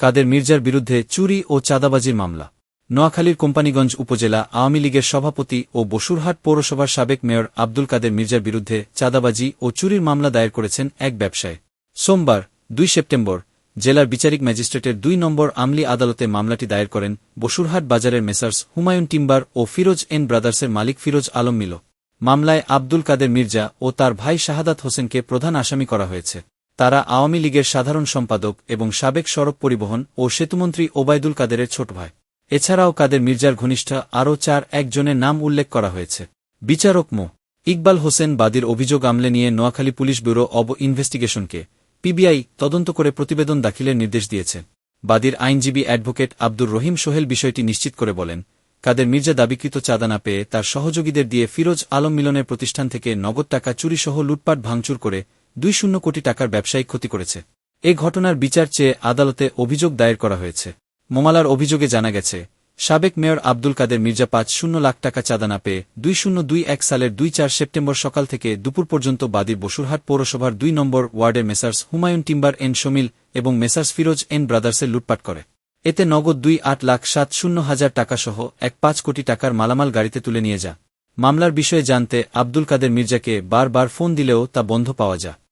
কাদের মির্জার বিরুদ্ধে চুরি ও চাঁদাবাজির মামলা। নোয়াখালীর কোম্পানীগঞ্জ উপজেলা আওয়ামী লীগের সভাপতি ও বসুরহাট পৌরসভার সাবেক মেয়র আব্দুল কাদের মির্জার বিরুদ্ধে চাঁদাবাজি ও চুরির মামলা দায়ের করেছেন এক ব্যবসায়ী। সোমবার, দুই সেপ্টেম্বর, জেলার বিচারিক ম্যাজিস্ট্রেটের দুই নম্বর আমলি আদালতে মামলাটি দায়ের করেন বসুরহাট বাজারের মেসার্স হুমায়ুন টিম্বার ও ফিরোজ এন ব্রাদার্সের মালিক ফিরোজ আলম মিল। মামলায় আব্দুল কাদের মির্জা ও তার ভাই শাহাদাত হোসেনকে প্রধান আসামি করা হয়েছে। তারা আওয়ামী লীগের সাধারণ সম্পাদক এবং সাবেক সড়ক পরিবহন ও সেতুমন্ত্রী ওবায়দুল কাদেরের ছোট ভাই। এছাড়াও কাদের মির্জার ঘনিষ্ঠ আরও চার একজনের নাম উল্লেখ করা হয়েছে। বিচারক মো. ইকবাল হোসেন বাদীর অভিযোগ আমলে নিয়ে নোয়াখালী পুলিশ ব্যুরো অব ইনভেস্টিগেশনকে পিবিআই তদন্ত করে প্রতিবেদন দাখিলের নির্দেশ দিয়েছে। বাদীর আইনজীবী অ্যাডভোকেট আব্দুর রহিম সোহেল বিষয়টি নিশ্চিত করে বলেন, কাদের মির্জা দাবিকৃত চাঁদা না পেয়ে তার সহযোগীদের দিয়ে ফিরোজ আলম মিলনের প্রতিষ্ঠান থেকে নগদ টাকা চুরিসহ লুটপাট ভাঙচুর করে দুই শূন্য কোটি টাকার ব্যবসায়িক ক্ষতি করেছে। এ ঘটনার বিচার চেয়ে আদালতে অভিযোগ দায়ের করা হয়েছে। মোমালার অভিযোগে জানা গেছে, সাবেক মেয়র আব্দুল কাদের মির্জা পাঁচ শূন্য লাখ টাকা চাঁদা না পেয়ে দুই শূন্য দুই এক সালের দুই চার সেপ্টেম্বর সকাল থেকে দুপুর পর্যন্ত বাদীর বসুরহাট পৌরসভার দুই নম্বর ওয়ার্ডের messrs Humayun timber and sawmill এবং মেসার্স ফিরোজ এন ব্রাদার্সের লুটপাট করে। এতে নগদ দুই আট লাখ সাত শূন্য হাজার টাকাসহ এক পাঁচ কোটি টাকার মালামাল গাড়িতে তুলে নিয়ে যা। মামলার বিষয়ে জানতে আব্দুল কাদের মির্জাকে বারবার ফোন দিলেও তা বন্ধ পাওয়া যায়।